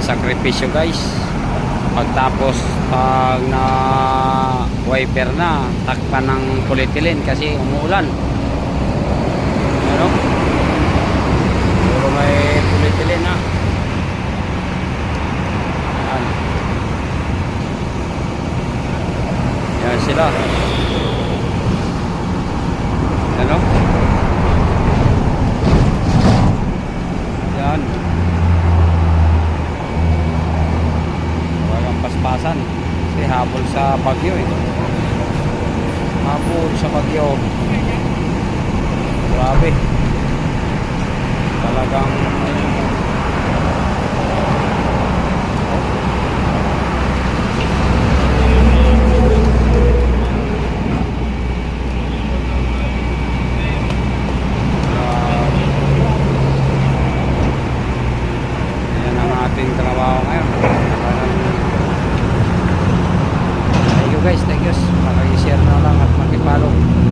malaking sakripisyo guys. Pagtapos pag na wiper na takpan ng polyethylene kasi umuulan. Ano? Puro may polyethylene na yan yan sila kalikasan kasi habol sa bagyo eh. Habol sa bagyo grabe. Talagang oh. ating trabaho ngayon. guys. Thank you. Pakishare na